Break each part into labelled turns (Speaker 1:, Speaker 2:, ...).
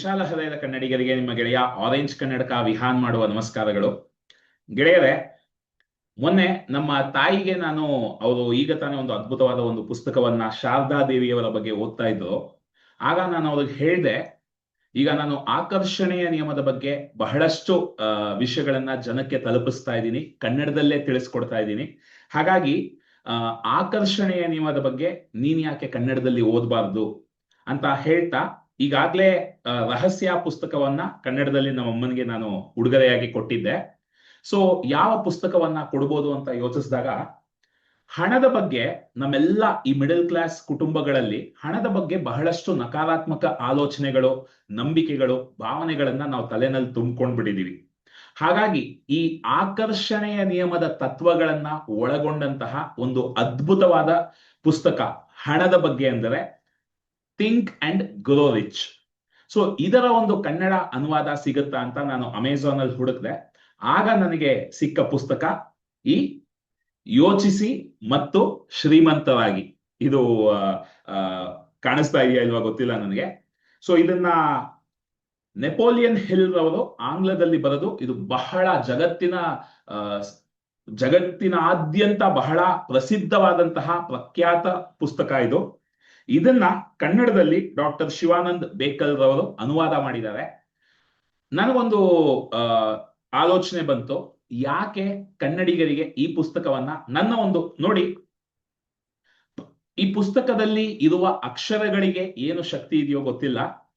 Speaker 1: ವಿಶಾಲ ಹೃದಯದ ಕನ್ನಡಿಗರಿಗೆ ನಿಮ್ಮ ಗೆಳೆಯ ಆರೆಂಜ್ ಕನ್ನಡಕ ವಿಹಾನ್ ಮಾಡುವ ನಮಸ್ಕಾರಗಳು. ಗೆಳೆಯರೆ, ಮೊನ್ನೆ ನಮ್ಮ ತಾಯಿಗೆ ನಾನು ಅವರು ಈಗ ತಾನೇ ಒಂದು ಅದ್ಭುತವಾದ ಒಂದು ಪುಸ್ತಕವನ್ನ ಶಾರದಾ ದೇವಿಯವರ ಬಗ್ಗೆ ಓದ್ತಾ ಇದ್ರು. ಆಗ ನಾನು ಅವ್ರಿಗೆ ಹೇಳಿದೆ, ಈಗ ನಾನು ಆಕರ್ಷಣೆಯ ನಿಯಮದ ಬಗ್ಗೆ ಬಹಳಷ್ಟು ವಿಷಯಗಳನ್ನ ಜನಕ್ಕೆ ತಲುಪಿಸ್ತಾ ಇದ್ದೀನಿ, ಕನ್ನಡದಲ್ಲೇ ತಿಳಿಸ್ಕೊಡ್ತಾ ಇದ್ದೀನಿ. ಹಾಗಾಗಿ ಆಕರ್ಷಣೆಯ ನಿಯಮದ ಬಗ್ಗೆ ನೀನ್ ಯಾಕೆ ಕನ್ನಡದಲ್ಲಿ ಓದಬಾರ್ದು ಅಂತ ಹೇಳ್ತಾ ಈಗಾಗ್ಲೇ ರಹಸ್ಯ ಪುಸ್ತಕವನ್ನ ಕನ್ನಡದಲ್ಲಿ ನಮ್ಮ ಅಮ್ಮನಿಗೆ ನಾನು ಉಡುಗೊರೆಯಾಗಿ ಕೊಟ್ಟಿದ್ದೆ. ಸೊ ಯಾವ ಪುಸ್ತಕವನ್ನ ಕೊಡ್ಬೋದು ಅಂತ ಯೋಚಿಸಿದಾಗ, ಹಣದ ಬಗ್ಗೆ ನಮ್ಮೆಲ್ಲ ಈ ಮಿಡಲ್ ಕ್ಲಾಸ್ ಕುಟುಂಬಗಳಲ್ಲಿ ಹಣದ ಬಗ್ಗೆ ಬಹಳಷ್ಟು ನಕಾರಾತ್ಮಕ ಆಲೋಚನೆಗಳು, ನಂಬಿಕೆಗಳು, ಭಾವನೆಗಳನ್ನ ನಾವು ತಲೆನಲ್ಲಿ ತುಂಬಿಕೊಂಡ್ಬಿಟ್ಟಿದೀವಿ ಹಾಗಾಗಿ ಈ ಆಕರ್ಷಣೆಯ ನಿಯಮದ ತತ್ವಗಳನ್ನ ಒಳಗೊಂಡಂತಹ ಒಂದು ಅದ್ಭುತವಾದ ಪುಸ್ತಕ ಹಣದ ಬಗ್ಗೆ ಅಂದರೆ think and grow rich so ಇದರ ಒಂದು ಕನ್ನಡ ಅನುವಾದ ಸಿಗುತ್ತಾ ಅಂತ ನಾನು ಅಮೆಝಾನ್ ಅಲ್ಲಿ ಹುಡುಕ್ದೆ. ಆಗ ನನಗೆ ಸಿಕ್ಕ ಪುಸ್ತಕ ಈ ಯೋಚಿಸಿ ಮತ್ತು ಶ್ರೀಮಂತವಾಗಿ. ಇದು ಕಾಣಿಸ್ತಾ ಇದೆಯಾ ಇಲ್ವಾ ಗೊತ್ತಿಲ್ಲ ನನಗೆ. ಸೊ ಇದನ್ನ ನೆಪೋಲಿಯನ್ ಹಿಲ್ ರವರು ಆಂಗ್ಲದಲ್ಲಿ ಬರೆದು ಇದು ಬಹಳ ಜಗತ್ತಿನ ಜಗತ್ತಿನಾದ್ಯಂತ ಬಹಳ ಪ್ರಸಿದ್ಧವಾದಂತಹ ಪ್ರಖ್ಯಾತ ಪುಸ್ತಕ ಇದು. ಇದನ್ನ ಕನ್ನಡದಲ್ಲಿ ಡಾಕ್ಟರ್ ಶಿವಾನಂದ್ ಬೇಕಲ್ ರವರು ಅನುವಾದ ಮಾಡಿದ್ದಾರೆ. ನನಗೊಂದು ಆಲೋಚನೆ ಬಂತು. ಯಾಕೆ ಕನ್ನಡಿಗರಿಗೆ ಈ ಪುಸ್ತಕವನ್ನ ನನ್ನ ಒಂದು ನೋಡಿ. ಈ ಪುಸ್ತಕದಲ್ಲಿ ಇರುವ ಅಕ್ಷರಗಳಿಗೆ ಏನು ಶಕ್ತಿ ಇದೆಯೋ ಗೊತ್ತಿಲ್ಲ.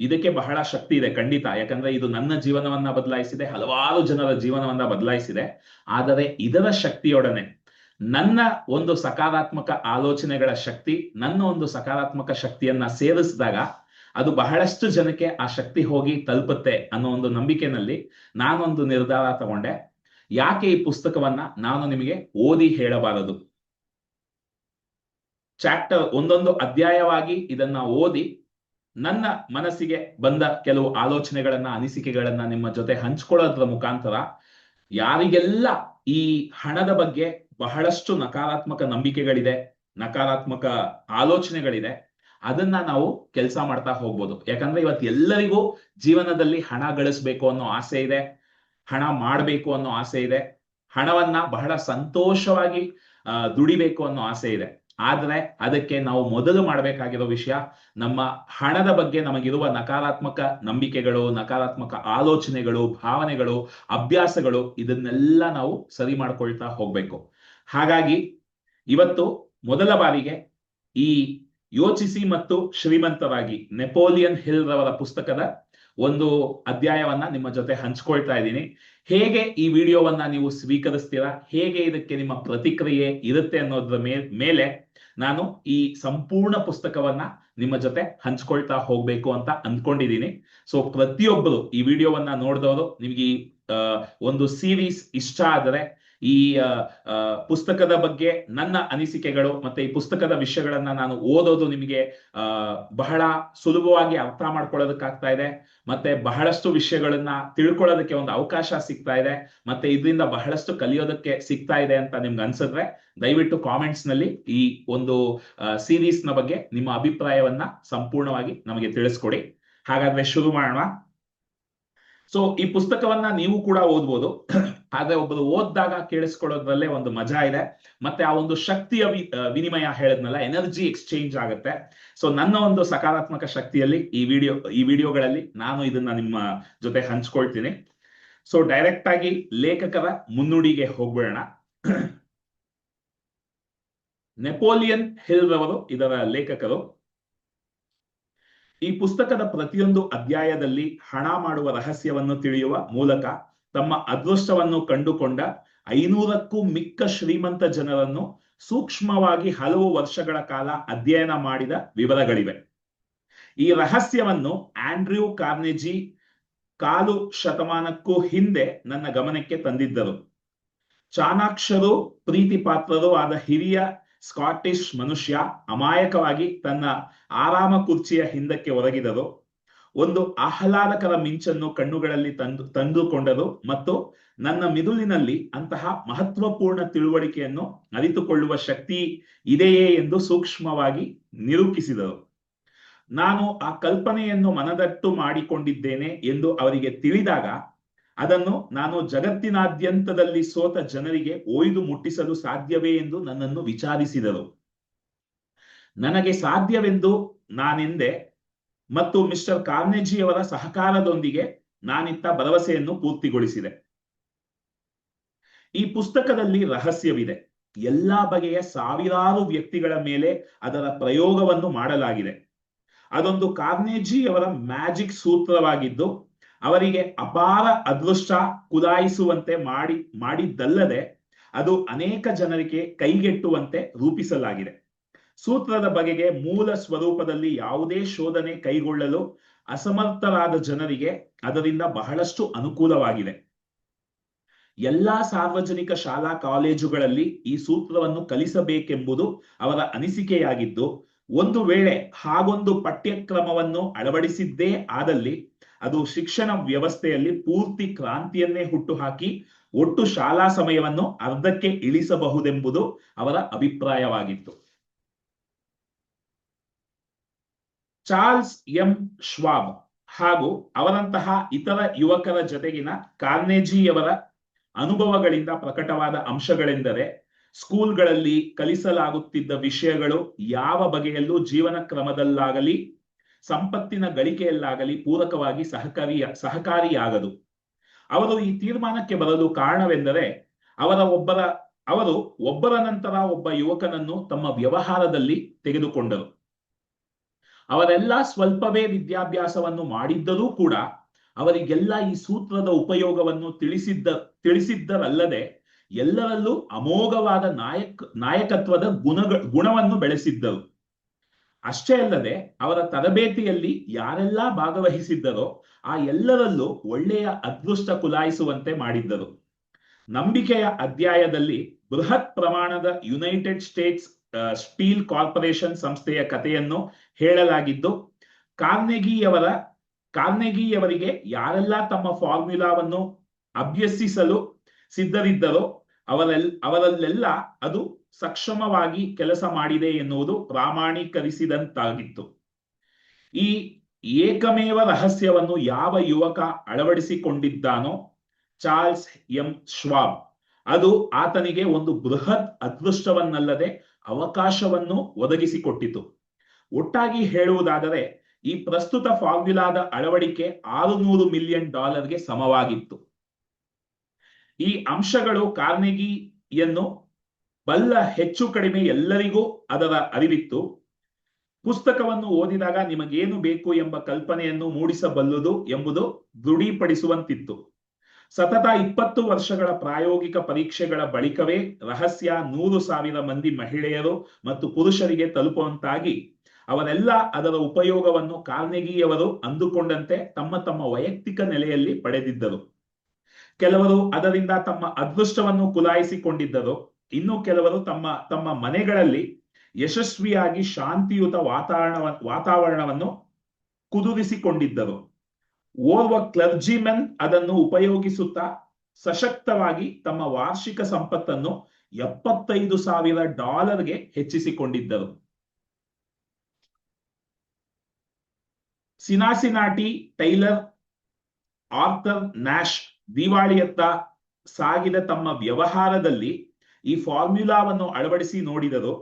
Speaker 1: ಇದಕ್ಕೆ ಬಹಳ ಶಕ್ತಿ ಇದೆ ಖಂಡಿತ. ಯಾಕಂದ್ರೆ ಇದು ನನ್ನ ಜೀವನವನ್ನ ಬದಲಾಯಿಸಿದೆ. ಹಲವಾರು ಜನರ ಜೀವನವನ್ನ ಬದಲಾಯಿಸಿದೆ. ಆದರೆ ಇದರ ಶಕ್ತಿಯೊಡನೆ ನನ್ನ ಒಂದು ಸಕಾರಾತ್ಮಕ ಆಲೋಚನೆಗಳ ಶಕ್ತಿ, ನನ್ನ ಒಂದು ಸಕಾರಾತ್ಮಕ ಶಕ್ತಿಯನ್ನ ಸೇರಿಸಿದಾಗ ಅದು ಬಹಳಷ್ಟು ಜನಕ್ಕೆ ಆ ಶಕ್ತಿ ಹೋಗಿ ತಲುಪುತ್ತೆ ಅನ್ನೋ ಒಂದು ನಂಬಿಕೆನಲ್ಲಿ ನಾನೊಂದು ನಿರ್ಧಾರ ತಗೊಂಡೆ. ಯಾಕೆ ಈ ಪುಸ್ತಕವನ್ನ ನಾನು ನಿಮಗೆ ಓದಿ ಹೇಳಬಾರದು? ಚಾಪ್ಟರ್ ಒಂದೊಂದು ಅಧ್ಯಾಯವಾಗಿ ಇದನ್ನ ಓದಿ ನನ್ನ ಮನಸ್ಸಿಗೆ ಬಂದ ಕೆಲವು ಆಲೋಚನೆಗಳನ್ನ, ಅನಿಸಿಕೆಗಳನ್ನ ನಿಮ್ಮ ಜೊತೆ ಹಂಚ್ಕೊಳ್ಳೋದ್ರ ಮುಖಾಂತರ ಯಾರಿಗೆಲ್ಲ ಈ ಹಣದ ಬಗ್ಗೆ ಬಹಳಷ್ಟು ನಕಾರಾತ್ಮಕ ನಂಬಿಕೆಗಳಿದೆ, ನಕಾರಾತ್ಮಕ ಆಲೋಚನೆಗಳಿದೆ. ಅದನ್ನ ನಾವು ಕೆಲಸ ಮಾಡ್ತಾ ಹೋಗ್ಬೋದು. ಯಾಕಂದ್ರೆ ಇವತ್ತು ಎಲ್ಲರಿಗೂ ಜೀವನದಲ್ಲಿ ಹಣ ಗಳಿಸ್ಬೇಕು ಅನ್ನೋ ಆಸೆ ಇದೆ, ಹಣ ಮಾಡಬೇಕು ಅನ್ನೋ ಆಸೆ ಇದೆ, ಹಣವನ್ನ ಬಹಳ ಸಂತೋಷವಾಗಿ ದುಡಿಬೇಕು ಅನ್ನೋ ಆಸೆ ಇದೆ. ಆದ್ರೆ ಅದಕ್ಕೆ ನಾವು ಮೊದಲು ಮಾಡಬೇಕಾಗಿರೋ ವಿಷಯ, ನಮ್ಮ ಹಣದ ಬಗ್ಗೆ ನಮಗಿರುವ ನಕಾರಾತ್ಮಕ ನಂಬಿಕೆಗಳು, ನಕಾರಾತ್ಮಕ ಆಲೋಚನೆಗಳು, ಭಾವನೆಗಳು, ಅಭ್ಯಾಸಗಳು, ಇದನ್ನೆಲ್ಲ ನಾವು ಸರಿ ಮಾಡ್ಕೊಳ್ತಾ ಹೋಗ್ಬೇಕು. ಹಾಗಾಗಿ ಇವತ್ತು ಮೊದಲ ಬಾರಿಗೆ ಈ ಯೋಚಿಸಿ ಮತ್ತು ಶ್ರೀಮಂತವಾಗಿ ನೆಪೋಲಿಯನ್ ಹಿಲ್ ರವರ ಪುಸ್ತಕದ ಒಂದು ಅಧ್ಯಾಯವನ್ನ ನಿಮ್ಮ ಜೊತೆ ಹಂಚ್ಕೊಳ್ತಾ ಇದ್ದೀನಿ. ಹೇಗೆ ಈ ವಿಡಿಯೋವನ್ನ ನೀವು ಸ್ವೀಕರಿಸ್ತೀರಾ, ಹೇಗೆ ಇದಕ್ಕೆ ನಿಮ್ಮ ಪ್ರತಿಕ್ರಿಯೆ ಇರುತ್ತೆ ಅನ್ನೋದ್ರ ಮೇಲೆ ನಾನು ಈ ಸಂಪೂರ್ಣ ಪುಸ್ತಕವನ್ನ ನಿಮ್ಮ ಜೊತೆ ಹಂಚ್ಕೊಳ್ತಾ ಹೋಗ್ಬೇಕು ಅಂತ ಅಂದ್ಕೊಂಡಿದ್ದೀನಿ ಸೊ ಪ್ರತಿಯೊಬ್ಬರು ಈ ವಿಡಿಯೋವನ್ನ ನೋಡಿದವರು ನಿಮ್ಗೆ ಈ ಒಂದು ಸೀರೀಸ್ ಇಷ್ಟ ಆದರೆ ಈ ಪುಸ್ತಕದ ಬಗ್ಗೆ ನನ್ನ ಅನಿಸಿಕೆಗಳು ಮತ್ತೆ ಈ ಪುಸ್ತಕದ ವಿಷಯಗಳನ್ನ ನಾನು ಓದೋದು ನಿಮಗೆ ಬಹಳ ಸುಲಭವಾಗಿ ಅರ್ಥ ಮಾಡ್ಕೊಳ್ಳೋದಕ್ಕಾಗ್ತಾ ಇದೆ. ಮತ್ತೆ ಬಹಳಷ್ಟು ವಿಷಯಗಳನ್ನ ತಿಳ್ಕೊಳ್ಳೋದಕ್ಕೆ ಒಂದು ಅವಕಾಶ ಸಿಗ್ತಾ ಇದೆ. ಮತ್ತೆ ಇದರಿಂದ ಬಹಳಷ್ಟು ಕಲಿಯೋದಕ್ಕೆ ಸಿಗ್ತಾ ಇದೆ ಅಂತ ನಿಮ್ಗೆ ಅನ್ಸಿದ್ರೆ ದಯವಿಟ್ಟು ಕಾಮೆಂಟ್ಸ್ನಲ್ಲಿ ಈ ಒಂದು ಸೀರೀಸ್ನ ಬಗ್ಗೆ ನಿಮ್ಮ ಅಭಿಪ್ರಾಯವನ್ನ ಸಂಪೂರ್ಣವಾಗಿ ನಮಗೆ ತಿಳಿಸ್ಕೊಡಿ. ಹಾಗಾದ್ರೆ ಶುರು ಮಾಡೋಣ. ಸೊ ಈ ಪುಸ್ತಕವನ್ನ ನೀವು ಕೂಡ ಓದ್ಬೋದು. ಆದ್ರೆ ಒಬ್ಬರು ಓದ್ದಾಗ ಕೇಳಿಸ್ಕೊಳ್ಳೋದ್ರಲ್ಲೇ ಒಂದು ಮಜಾ ಇದೆ. ಮತ್ತೆ ಆ ಒಂದು ಶಕ್ತಿಯ ವಿನಿಮಯ ಹೇಳದ್ನಲ್ಲ, ಎನರ್ಜಿ ಎಕ್ಸ್ಚೇಂಜ್ ಆಗುತ್ತೆ. ಸೊ ನನ್ನ ಒಂದು ಸಕಾರಾತ್ಮಕ ಶಕ್ತಿಯಲ್ಲಿ ಈ ವಿಡಿಯೋ, ಈ ವಿಡಿಯೋಗಳಲ್ಲಿ ನಾನು ಇದನ್ನ ನಿಮ್ಮ ಜೊತೆ ಹಂಚ್ಕೊಳ್ತೀನಿ. ಸೊ ಡೈರೆಕ್ಟ್ ಆಗಿ ಲೇಖಕರ ಮುನ್ನುಡಿಗೆ ಹೋಗ್ಬಿಡೋಣ. ನೆಪೋಲಿಯನ್ ಹಿಲ್ ರವರು, ಇದರ ಲೇಖಕರು, ಈ ಪುಸ್ತಕದ ಪ್ರತಿಯೊಂದು ಅಧ್ಯಾಯದಲ್ಲಿ ಹಣ ಮಾಡುವ ರಹಸ್ಯವನ್ನು ತಿಳಿಯುವ ಮೂಲಕ ತಮ್ಮ ಅದೃಷ್ಟವನ್ನು ಕಂಡುಕೊಂಡ ಐನೂರಕ್ಕೂ ಮಿಕ್ಕ ಶ್ರೀಮಂತ ಜನರನ್ನು ಸೂಕ್ಷ್ಮವಾಗಿ ಹಲವು ವರ್ಷಗಳ ಕಾಲ ಅಧ್ಯಯನ ಮಾಡಿದ ವಿವರಗಳಿವೆ. ಈ ರಹಸ್ಯವನ್ನು ಆಂಡ್ರ್ಯೂ ಕಾರ್ನೆಜಿ ಕಾಲು ಶತಮಾನಕ್ಕೂ ಹಿಂದೆ ನನ್ನ ಗಮನಕ್ಕೆ ತಂದಿದ್ದರು. ಚಾಣಾಕ್ಷರು ಪ್ರೀತಿ ಪಾತ್ರರು ಆದ ಹಿರಿಯ ಸ್ಕಾಟಿಷ್ ಮನುಷ್ಯ ಅಮಾಯಕವಾಗಿ ತನ್ನ ಆರಾಮ ಕುರ್ಚಿಯ ಹಿಂದಕ್ಕೆ ಒದಗಿದರು ಒಂದು ಆಹ್ಲಾದಕರ ಮಿಂಚನ್ನು ಕಣ್ಣುಗಳಲ್ಲಿ ತಂದು ತಂದುಕೊಂಡರು ಮತ್ತು ನನ್ನ ಮಿದುಳಿನಲ್ಲಿ ಅಂತಹ ಮಹತ್ವಪೂರ್ಣ ತಿಳುವಳಿಕೆಯನ್ನು ಅರಿತುಕೊಳ್ಳುವ ಶಕ್ತಿ ಇದೆಯೇ ಎಂದು ಸೂಕ್ಷ್ಮವಾಗಿ ನಿರೂಪಿಸಿದರು. ನಾನು ಆ ಕಲ್ಪನೆಯನ್ನು ಮನದಟ್ಟು ಮಾಡಿಕೊಂಡಿದ್ದೇನೆ ಎಂದು ಅವರಿಗೆ ತಿಳಿದಾಗ, ಅದನ್ನು ನಾನು ಜಗತ್ತಿನಾದ್ಯಂತದಲ್ಲಿ ಸೋತ ಜನರಿಗೆ ಒಯ್ದು ಮುಟ್ಟಿಸಲು ಸಾಧ್ಯವೇ ಎಂದು ನನ್ನನ್ನು ವಿಚಾರಿಸಿದರು. ನನಗೆ ಸಾಧ್ಯವೆಂದು ನಾನೆಂದೆ ಮತ್ತು ಮಿಸ್ಟರ್ ಕಾರ್ನೇಜಿಯವರ ಸಹಕಾರದೊಂದಿಗೆ ನಾನಿತ್ತ ಭರವಸೆಯನ್ನು ಪೂರ್ತಿಗೊಳಿಸಿದೆ. ಈ ಪುಸ್ತಕದಲ್ಲಿ ರಹಸ್ಯವಿದೆ. ಎಲ್ಲಾ ಬಗೆಯ ಸಾವಿರಾರು ವ್ಯಕ್ತಿಗಳ ಮೇಲೆ ಅದರ ಪ್ರಯೋಗವನ್ನು ಮಾಡಲಾಗಿದೆ. ಅದೊಂದು ಕಾರ್ನೆಜಿಯವರ ಮ್ಯಾಜಿಕ್ ಸೂತ್ರವಾಗಿದ್ದು, ಅವರಿಗೆ ಅಪಾರ ಅದೃಷ್ಟ ಕುದಾಯಿಸುವಂತೆ ಮಾಡಿ, ಮಾಡಿದ್ದಲ್ಲದೆ ಅದು ಅನೇಕ ಜನರಿಗೆ ಕೈಗೆಟ್ಟುವಂತೆ ರೂಪಿಸಲಾಗಿದೆ. ಸೂತ್ರದ ಬಗೆಗೆ ಮೂಲ ಸ್ವರೂಪದಲ್ಲಿ ಯಾವುದೇ ಶೋಧನೆ ಕೈಗೊಳ್ಳಲು ಅಸಮರ್ಥರಾದ ಜನರಿಗೆ ಅದರಿಂದ ಬಹಳಷ್ಟು ಅನುಕೂಲವಾಗಿದೆ. ಎಲ್ಲಾ ಸಾರ್ವಜನಿಕ ಶಾಲಾ ಕಾಲೇಜುಗಳಲ್ಲಿ ಈ ಸೂತ್ರವನ್ನು ಕಲಿಸಬೇಕೆಂಬುದು ಅವರ ಅನಿಸಿಕೆಯಾಗಿದ್ದು, ಒಂದು ವೇಳೆ ಹಾಗೊಂದು ಪಠ್ಯಕ್ರಮವನ್ನು ಅಳವಡಿಸಿದ್ದೇ ಆದಲ್ಲಿ ಅದು ಶಿಕ್ಷಣ ವ್ಯವಸ್ಥೆಯಲ್ಲಿ ಪೂರ್ತಿ ಕ್ರಾಂತಿಯನ್ನೇ ಹುಟ್ಟುಹಾಕಿ ಒಟ್ಟು ಶಾಲಾ ಸಮಯವನ್ನು ಅರ್ಧಕ್ಕೆ ಇಳಿಸಬಹುದೆಂಬುದು ಅವರ ಅಭಿಪ್ರಾಯವಾಗಿತ್ತು. ಚಾರ್ಲ್ಸ್ ಎಂ ಶ್ವಾಬ್ ಹಾಗೂ ಅವರಂತಹ ಇತರ ಯುವಕರ ಜೊತೆಗಿನ ಕಾರ್ನೆಜಿಯವರ ಅನುಭವಗಳಿಂದ ಪ್ರಕಟವಾದ ಅಂಶಗಳೆಂದರೆ ಸ್ಕೂಲ್ಗಳಲ್ಲಿ ಕಲಿಸಲಾಗುತ್ತಿದ್ದ ವಿಷಯಗಳು ಯಾವ ಬಗೆಯಲ್ಲೂ ಜೀವನ ಕ್ರಮದಲ್ಲಾಗಲಿ ಸಂಪತ್ತಿನ ಗಳಿಕೆಯಲ್ಲಾಗಲಿ ಪೂರಕವಾಗಿ ಸಹಕಾರಿಯ ಸಹಕಾರಿಯಾಗದು. ಅವರು ಈ ತೀರ್ಮಾನಕ್ಕೆ ಬರಲು ಕಾರಣವೆಂದರೆ ಅವರ ಒಬ್ಬರ, ಅವರು ಒಬ್ಬರ ನಂತರ ಒಬ್ಬ ಯುವಕನನ್ನು ತಮ್ಮ ವ್ಯವಹಾರದಲ್ಲಿ ತೆಗೆದುಕೊಂಡರು. ಅವರೆಲ್ಲ ಸ್ವಲ್ಪವೇ ವಿದ್ಯಾಭ್ಯಾಸವನ್ನು ಮಾಡಿದ್ದರೂ ಕೂಡ ಅವರಿಗೆಲ್ಲ ಈ ಸೂತ್ರದ ಉಪಯೋಗವನ್ನು ತಿಳಿಸಿದ್ದ, ತಿಳಿಸಿದ್ದರಲ್ಲದೆ ಎಲ್ಲರಲ್ಲೂ ಅಮೋಘವಾದ ನಾಯಕ್, ನಾಯಕತ್ವದ ಗುಣ ಗುಣವನ್ನು ಬೆಳೆಸಿದ್ದರು. ಅಷ್ಟೇ ಅಲ್ಲದೆ ಅವರ ತರಬೇತಿಯಲ್ಲಿ ಯಾರೆಲ್ಲ ಭಾಗವಹಿಸಿದ್ದರೋ ಆ ಎಲ್ಲರಲ್ಲೂ ಒಳ್ಳೆಯ ಅದೃಷ್ಟ ಕುಲಾಯಿಸುವಂತೆ ಮಾಡಿದ್ದರು. ನಂಬಿಕೆಯ ಅಧ್ಯಾಯದಲ್ಲಿ ಬೃಹತ್ ಪ್ರಮಾಣದ ಯುನೈಟೆಡ್ ಸ್ಟೇಟ್ಸ್ ಸ್ಟೀಲ್ ಕಾರ್ಪೊರೇಷನ್ ಸಂಸ್ಥೆಯ ಕಥೆಯನ್ನು ಹೇಳಲಾಗಿದ್ದು, ಕಾರ್ನೆಗಿಯವರ, ಕಾರ್ನೆಗಿಯವರಿಗೆ ಯಾರೆಲ್ಲ ತಮ್ಮ ಫಾರ್ಮ್ಯುಲಾವನ್ನು ಅಭ್ಯಸಿಸಲು ಸಿದ್ಧರಿದ್ದರೋ ಅವರೆಲ್, ಅವರಲ್ಲೆಲ್ಲ ಅದು ಸಕ್ಷಮವಾಗಿ ಕೆಲಸ ಮಾಡಿದೆ ಎನ್ನುವುದು ಪ್ರಾಮಾಣೀಕರಿಸಿದಂತಾಗಿತ್ತು. ಈ ಏಕಮೇವ ರಹಸ್ಯವನ್ನು ಯಾವ ಯುವಕ ಅಳವಡಿಸಿಕೊಂಡಿದ್ದಾನೋ ಚಾರ್ಲ್ಸ್ ಎಂ ಶ್ವಾಬ್, ಅದು ಆತನಿಗೆ ಒಂದು ಬೃಹತ್ ಅದೃಷ್ಟವನ್ನಲ್ಲದೆ ಅವಕಾಶವನ್ನು ಒದಗಿಸಿಕೊಟ್ಟಿತು. ಒಟ್ಟಾಗಿ ಹೇಳುವುದಾದರೆ, ಈ ಪ್ರಸ್ತುತ ಫಾರ್ಮ್ಯುಲಾದ ಅಳವಡಿಕೆ ಆರುನೂರು ಮಿಲಿಯನ್ ಡಾಲರ್ಗೆ ಸಮವಾಗಿತ್ತು. ಈ ಅಂಶಗಳು ಕಾರ್ನೆಗಿಯನ್ನು ಬಲ್ಲ ಹೆಚ್ಚು ಕಡಿಮೆ ಎಲ್ಲರಿಗೂ ಅದರ ಅರಿವಿತ್ತು. ಪುಸ್ತಕವನ್ನು ಓದಿದಾಗ ನಿಮಗೇನು ಬೇಕು ಎಂಬ ಕಲ್ಪನೆಯನ್ನು ಮೂಡಿಸಬಲ್ಲುದು ಎಂಬುದು ದೃಢೀಪಡಿಸುವಂತಿತ್ತು. ಸತತ ಇಪ್ಪತ್ತು ವರ್ಷಗಳ ಪ್ರಾಯೋಗಿಕ ಪರೀಕ್ಷೆಗಳ ಬಳಿಕವೇ ರಹಸ್ಯ ನೂರು ಸಾವಿರ ಮಂದಿ ಮಹಿಳೆಯರು ಮತ್ತು ಪುರುಷರಿಗೆ ತಲುಪುವಂತಾಗಿ ಅವರೆಲ್ಲ ಅದರ ಉಪಯೋಗವನ್ನು ಕಾರ್ನೆಗಿಯವರು ಅಂದುಕೊಂಡಂತೆ ತಮ್ಮ ತಮ್ಮ ವೈಯಕ್ತಿಕ ನೆಲೆಯಲ್ಲಿ ಪಡೆದಿದ್ದರು. ಕೆಲವರು ಅದರಿಂದ ತಮ್ಮ ಅದೃಷ್ಟವನ್ನು ಕುಲಾಯಿಸಿಕೊಂಡಿದ್ದರು. ಇನ್ನು ಕೆಲವರು ತಮ್ಮ ತಮ್ಮ ಮನೆಗಳಲ್ಲಿ ಯಶಸ್ವಿಯಾಗಿ ಶಾಂತಿಯುತ ವಾತಾವರಣ, ವಾತಾವರಣವನ್ನು ಕುದುರಿಸಿಕೊಂಡಿದ್ದರು. ಓರ್ವ ಕ್ಲರ್ಜಿಮೆನ್ ಅದನ್ನು ಉಪಯೋಗಿಸುತ್ತಾ ಸಶಕ್ತವಾಗಿ ತಮ್ಮ ವಾರ್ಷಿಕ ಸಂಪತ್ತನ್ನು ಎಪ್ಪತ್ತೈದು ಸಾವಿರ ಡಾಲರ್ಗೆ ಹೆಚ್ಚಿಸಿಕೊಂಡಿದ್ದರು. ಸಿನಾಸಿನಾಟಿ ಟೈಲರ್ ಆರ್ಥರ್ ನ್ಯಾಶ್ ದಿವಾಳಿಯತ್ತ ಸಾಗಿದ ತಮ್ಮ ವ್ಯವಹಾರದಲ್ಲಿ ಈ ಫಾರ್ಮ್ಯುಲಾವನ್ನು ಅಳವಡಿಸಿ ನೋಡಿದರು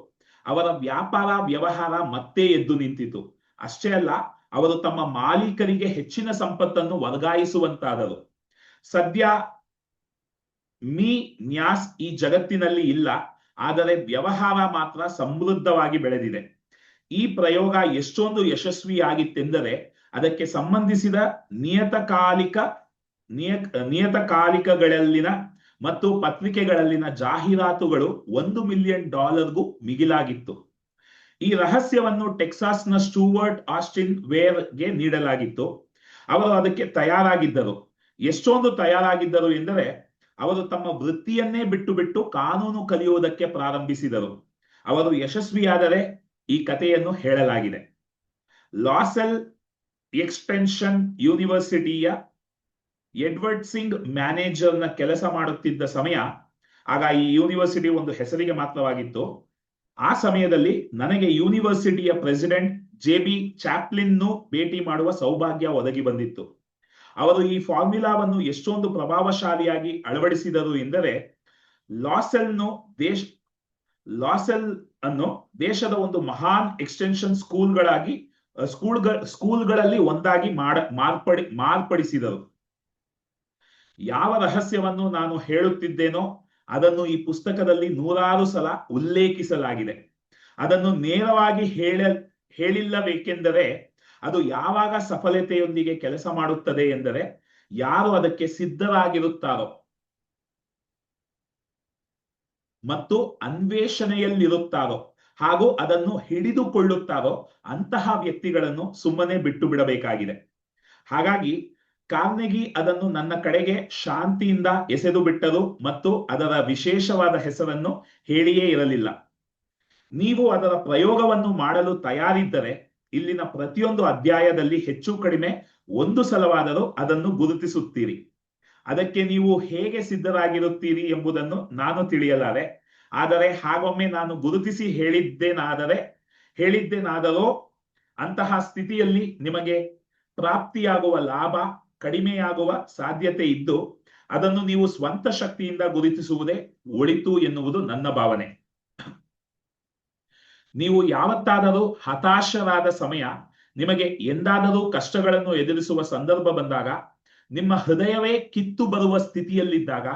Speaker 1: ಅವರ ವ್ಯಾಪಾರ ವ್ಯವಹಾರ ಮತ್ತೆ ಎದ್ದು ನಿಂತಿತು. ಅಷ್ಟೇ ಅಲ್ಲ ಅವರು ತಮ್ಮ ಮಾಲೀಕರಿಗೆ ಹೆಚ್ಚಿನ ಸಂಪತ್ತನ್ನು ವರ್ಗಾಯಿಸುವಂತಾದರು ಸದ್ಯ ಮೀ ನ್ಯಾಸ್ ಈ ಜಗತ್ತಿನಲ್ಲಿ ಇಲ್ಲ, ಆದರೆ ವ್ಯವಹಾರ ಮಾತ್ರ ಸಮೃದ್ಧವಾಗಿ ಬೆಳೆದಿದೆ. ಈ ಪ್ರಯೋಗ ಎಷ್ಟೊಂದು ಯಶಸ್ವಿಯಾಗಿತ್ತೆಂದರೆ ಅದಕ್ಕೆ ಸಂಬಂಧಿಸಿದ ನಿಯತಕಾಲಿಕ ನಿಯ ನಿಯತಕಾಲಿಕಗಳಲ್ಲಿನ ಮತ್ತು ಪತ್ರಿಕೆಗಳಲ್ಲಿನ ಜಾಹೀರಾತುಗಳು ಒಂದು ಮಿಲಿಯನ್ ಡಾಲರ್ಗೂ ಮಿಗಿಲಾಗಿತ್ತು. ಈ ರಹಸ್ಯವನ್ನು ಟೆಕ್ಸಾಸ್ನ ಸ್ಟೂವರ್ಟ್ ಆಸ್ಟಿನ್ ವೇರ್ಗೆ ನೀಡಲಾಗಿತ್ತು. ಅವರು ಅದಕ್ಕೆ ತಯಾರಾಗಿದ್ದರು. ಎಷ್ಟೊಂದು ತಯಾರಾಗಿದ್ದರು ಎಂದರೆ, ಅವರು ತಮ್ಮ ವೃತ್ತಿಯನ್ನೇ ಬಿಟ್ಟು ಬಿಟ್ಟು ಕಾನೂನು ಕಲಿಯುವುದಕ್ಕೆ ಪ್ರಾರಂಭಿಸಿದರು. ಅವರು ಯಶಸ್ವಿಯಾದರೆ ಈ ಕಥೆಯನ್ನು ಹೇಳಲಾಗಿದೆ. ಲಾಸೆಲ್ ಎಕ್ಸ್ಟೆನ್ಷನ್ ಯೂನಿವರ್ಸಿಟಿಯ ಎಡ್ವರ್ಡ್ ಸಿಂಗ್ ಮ್ಯಾನೇಜರ್ನ ಕೆಲಸ ಮಾಡುತ್ತಿದ್ದ ಸಮಯ, ಆಗ ಈ ಯೂನಿವರ್ಸಿಟಿ ಒಂದು ಹೆಸರಿಗೆ ಮಾತ್ರವಾಗಿತ್ತು. ಆ ಸಮಯದಲ್ಲಿ ನನಗೆ ಯೂನಿವರ್ಸಿಟಿಯ ಪ್ರೆಸಿಡೆಂಟ್ ಜೆ ಬಿ ಚಾಪ್ಲಿನ್ನು ಭೇಟಿ ಮಾಡುವ ಸೌಭಾಗ್ಯ ಒದಗಿ ಬಂದಿತ್ತು. ಅವರು ಈ ಫಾರ್ಮುಲಾವನ್ನು ಎಷ್ಟೊಂದು ಪ್ರಭಾವಶಾಲಿಯಾಗಿ ಅಳವಡಿಸಿದರು ಎಂದರೆ, ಲಾಸೆಲ್ನು ದೇಶ, ಲಾಸೆಲ್ ಅನ್ನು ದೇಶದ ಒಂದು ಮಹಾನ್ ಎಕ್ಸ್ಟೆನ್ಷನ್ ಸ್ಕೂಲ್ಗಳಾಗಿ ಸ್ಕೂಲ್ ಸ್ಕೂಲ್ಗಳಲ್ಲಿ ಒಂದಾಗಿ ಮಾಡ, ಮಾರ್ಪಡಿ, ಮಾರ್ಪಡಿಸಿದರು. ಯಾವ ರಹಸ್ಯವನ್ನು ನಾನು ಹೇಳುತ್ತಿದ್ದೇನೋ ಅದನ್ನು ಈ ಪುಸ್ತಕದಲ್ಲಿ ನೂರಾರು ಸಲ ಉಲ್ಲೇಖಿಸಲಾಗಿದೆ. ಅದನ್ನು ನೇರವಾಗಿ ಹೇಳ ಹೇಳಿಲ್ಲಬೇಕೆಂದರೆ ಅದು ಯಾವಾಗ ಸಫಲತೆಯೊಂದಿಗೆ ಕೆಲಸ ಮಾಡುತ್ತದೆ ಎಂದರೆ ಯಾರು ಅದಕ್ಕೆ ಸಿದ್ಧರಾಗಿರುತ್ತಾರೋ. ಮತ್ತು ಅನ್ವೇಷಣೆಯಲ್ಲಿರುತ್ತಾರೋ ಹಾಗೂ ಅದನ್ನು ಹಿಡಿದುಕೊಳ್ಳುತ್ತಾರೋ ಅಂತಹ ವ್ಯಕ್ತಿಗಳನ್ನು ಸುಮ್ಮನೆ ಬಿಟ್ಟು ಬಿಡಬೇಕಾಗಿದೆ. ಹಾಗಾಗಿ ಕಾರ್ನೆಗಿ ಅದನ್ನು ನನ್ನ ಕಡೆಗೆ ಶಾಂತಿಯಿಂದ ಎಸೆದು ಬಿಟ್ಟರು ಮತ್ತು ಅದರ ವಿಶೇಷವಾದ ಹೆಸರನ್ನು ಹೇಳಿಯೇ ಇರಲಿಲ್ಲ. ನೀವು ಅದರ ಪ್ರಯೋಗವನ್ನು ಮಾಡಲು ತಯಾರಿದ್ದರೆ ಇಲ್ಲಿನ ಪ್ರತಿಯೊಂದು ಅಧ್ಯಾಯದಲ್ಲಿ ಹೆಚ್ಚು ಕಡಿಮೆ ಒಂದು ಸಲವಾದರೂ ಅದನ್ನು ಗುರುತಿಸುತ್ತೀರಿ. ಅದಕ್ಕೆ ನೀವು ಹೇಗೆ ಸಿದ್ಧರಾಗಿರುತ್ತೀರಿ ಎಂಬುದನ್ನು ನಾನು ತಿಳಿಯಲಾರೆ. ಆದರೆ ಹಾಗೊಮ್ಮೆ ನಾನು ಗುರುತಿಸಿ ಹೇಳಿದ್ದೇನಾದರೆ, ಹೇಳಿದ್ದೇನಾದರೂ ಅಂತಹ ಸ್ಥಿತಿಯಲ್ಲಿ ನಿಮಗೆ ಪ್ರಾಪ್ತಿಯಾಗುವ ಲಾಭ ಕಡಿಮೆಯಾಗುವ ಸಾಧ್ಯತೆ ಇದ್ದು ಅದನ್ನು ನೀವು ಸ್ವಂತ ಶಕ್ತಿಯಿಂದ ಗುರುತಿಸುವುದೇ ಒಳಿತು ಎನ್ನುವುದು ನನ್ನ ಭಾವನೆ. ನೀವು ಯಾವತ್ತಾದರೂ ಹತಾಶರಾದ ಸಮಯ ನಿಮಗೆ ಎಂದಾದರೂ ಕಷ್ಟಗಳನ್ನು ಎದುರಿಸುವ ಸಂದರ್ಭ ಬಂದಾಗ, ನಿಮ್ಮ ಹೃದಯವೇ ಕಿತ್ತು ಬರುವ ಸ್ಥಿತಿಯಲ್ಲಿದ್ದಾಗ,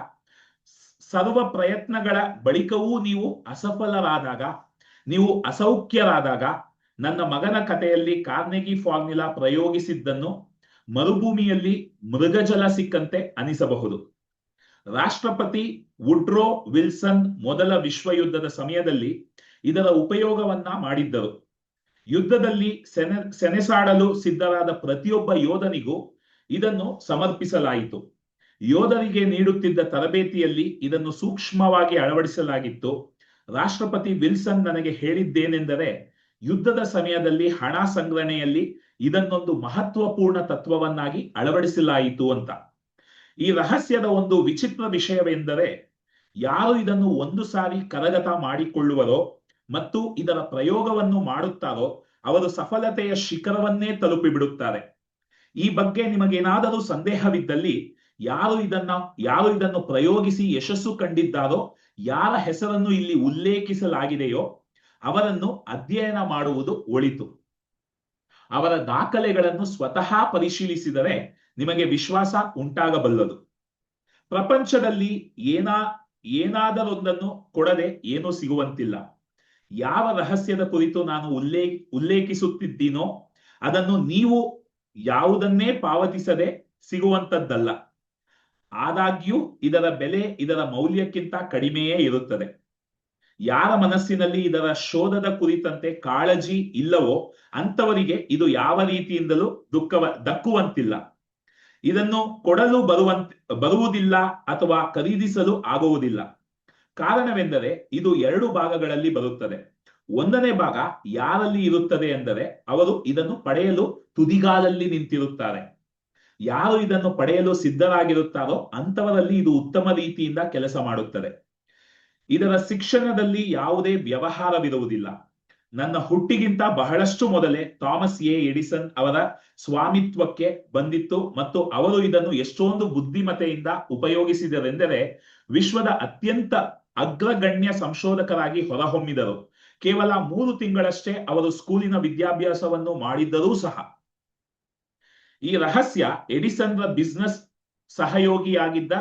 Speaker 1: ಸರ್ವ ಪ್ರಯತ್ನಗಳ ಬಳಿಕವೂ ನೀವು ಅಸಫಲರಾದಾಗ, ನೀವು ಅಸೌಖ್ಯರಾದಾಗ, ನನ್ನ ಮಗನ ಕಥೆಯಲ್ಲಿ ಕಾರ್ನೆಗಿ ಫಾರ್ಮುಲಾ ಪ್ರಯೋಗಿಸಿದ್ದನ್ನು ಮರುಭೂಮಿಯಲ್ಲಿ ಮೃಗಜಲ ಸಿಕ್ಕಂತೆ ಅನಿಸಬಹುದು. ರಾಷ್ಟ್ರಪತಿ ವುಡ್ರೋ ವಿಲ್ಸನ್ ಮೊದಲ ವಿಶ್ವ ಯುದ್ಧದ ಸಮಯದಲ್ಲಿ ಇದರ ಉಪಯೋಗವನ್ನ ಮಾಡಿದ್ದರು. ಯುದ್ಧದಲ್ಲಿ ಸೆನೆ ಸೆನೆಸಾಡಲು ಸಿದ್ಧರಾದ ಪ್ರತಿಯೊಬ್ಬ ಯೋಧನಿಗೂ ಇದನ್ನು ಸಮರ್ಪಿಸಲಾಯಿತು. ಯೋಧರಿಗೆ ನೀಡುತ್ತಿದ್ದ ತರಬೇತಿಯಲ್ಲಿ ಇದನ್ನು ಸೂಕ್ಷ್ಮವಾಗಿ ಅಳವಡಿಸಲಾಗಿತ್ತು. ರಾಷ್ಟ್ರಪತಿ ವಿಲ್ಸನ್ ನನಗೆ ಹೇಳಿದ್ದೇನೆಂದರೆ ಯುದ್ಧದ ಸಮಯದಲ್ಲಿ ಹಣ ಸಂಗ್ರಹಣೆಯಲ್ಲಿ ಇದನ್ನೊಂದು ಮಹತ್ವಪೂರ್ಣ ತತ್ವವನ್ನಾಗಿ ಅಳವಡಿಸಲಾಯಿತು ಅಂತ. ಈ ರಹಸ್ಯದ ಒಂದು ವಿಚಿತ್ರ ವಿಷಯವೆಂದರೆ ಯಾರು ಇದನ್ನು ಒಂದು ಸಾರಿ ಕರಗತ ಮಾಡಿಕೊಳ್ಳುವರೋ ಮತ್ತು ಇದರ ಪ್ರಯೋಗವನ್ನು ಮಾಡುತ್ತಾರೋ ಅವರು ಸಫಲತೆಯ ಶಿಖರವನ್ನೇ ತಲುಪಿಬಿಡುತ್ತಾರೆ. ಈ ಬಗ್ಗೆ ನಿಮಗೇನಾದರೂ ಸಂದೇಹವಿದ್ದಲ್ಲಿ ಯಾರು ಇದನ್ನ, ಯಾರು ಇದನ್ನು ಪ್ರಯೋಗಿಸಿ ಯಶಸ್ಸು ಕಂಡಿದ್ದಾರೋ, ಯಾರ ಹೆಸರನ್ನು ಇಲ್ಲಿ ಉಲ್ಲೇಖಿಸಲಾಗಿದೆಯೋ ಅವರನ್ನು ಅಧ್ಯಯನ ಮಾಡುವುದು ಒಳಿತು. ಅವರ ದಾಖಲೆಗಳನ್ನು ಸ್ವತಃ ಪರಿಶೀಲಿಸಿದರೆ ನಿಮಗೆ ವಿಶ್ವಾಸ ಉಂಟಾಗಬಲ್ಲದು. ಪ್ರಪಂಚದಲ್ಲಿ ಏನಾ, ಏನಾದರೊಂದನ್ನು ಕೊಡದೆ ಏನೂ ಸಿಗುವಂತಿಲ್ಲ. ಯಾವ ರಹಸ್ಯದ ಕುರಿತು ನಾನು ಉಲ್ಲೇ ಉಲ್ಲೇಖಿಸುತ್ತಿದ್ದೀನೋ ಅದನ್ನು ನೀವು ಯಾವುದನ್ನೇ ಪಾವತಿಸದೆ ಸಿಗುವಂತದ್ದಲ್ಲ. ಆದಾಗ್ಯೂ ಇದರ ಬೆಲೆ ಇದರ ಮೌಲ್ಯಕ್ಕಿಂತ ಕಡಿಮೆಯೇ ಇರುತ್ತದೆ. ಯಾರ ಮನಸ್ಸಿನಲ್ಲಿ ಇದರ ಶೋಧದ ಕುರಿತಂತೆ ಕಾಳಜಿ ಇಲ್ಲವೋ ಅಂತವರಿಗೆ ಇದು ಯಾವ ರೀತಿಯಿಂದಲೂ ದುಃಖವ, ದಕ್ಕುವಂತಿಲ್ಲ. ಇದನ್ನು ಕೊಡಲು ಬರುವಂತ, ಬರುವುದಿಲ್ಲ ಅಥವಾ ಖರೀದಿಸಲು ಆಗುವುದಿಲ್ಲ. ಕಾರಣವೆಂದರೆ ಇದು ಎರಡು ಭಾಗಗಳಲ್ಲಿ ಬರುತ್ತದೆ. ಒಂದನೇ ಭಾಗ ಯಾರಲ್ಲಿ ಇರುತ್ತದೆ ಎಂದರೆ ಅವರು ಇದನ್ನು ಪಡೆಯಲು ತುದಿಗಾಲಲ್ಲಿ ನಿಂತಿರುತ್ತಾರೆ. ಯಾರು ಇದನ್ನು ಪಡೆಯಲು ಸಿದ್ಧರಾಗಿರುತ್ತಾರೋ ಅಂತವರಲ್ಲಿ ಇದು ಉತ್ತಮ ರೀತಿಯಿಂದ ಕೆಲಸ ಮಾಡುತ್ತದೆ. ಇದರ ಶಿಕ್ಷಣದಲ್ಲಿ ಯಾವುದೇ ವ್ಯವಹಾರವಿರುವುದಿಲ್ಲ. ನನ್ನ ಹುಟ್ಟಿಗಿಂತ ಬಹಳಷ್ಟು ಮೊದಲೇ ಥಾಮಸ್ ಎ. ಎಡಿಸನ್ ಅವರ ಸ್ವಾಮಿತ್ವಕ್ಕೆ ಬಂದಿತ್ತು ಮತ್ತು ಅವರು ಇದನ್ನು ಎಷ್ಟೊಂದು ಬುದ್ಧಿಮತೆಯಿಂದ ಉಪಯೋಗಿಸಿದರೆಂದರೆ ವಿಶ್ವದ ಅತ್ಯಂತ ಅಗ್ರಗಣ್ಯ ಸಂಶೋಧಕರಾಗಿ ಹೊರಹೊಮ್ಮಿದರು. ಕೇವಲ ಮೂರು ತಿಂಗಳಷ್ಟೇ ಅವರು ಸ್ಕೂಲಿನ ವಿದ್ಯಾಭ್ಯಾಸವನ್ನು ಮಾಡಿದ್ದರೂ ಸಹ. ಈ ರಹಸ್ಯ ಎಡಿಸನ್ರ ಬಿಸ್ನೆಸ್ ಸಹಯೋಗಿಯಾಗಿದ್ದ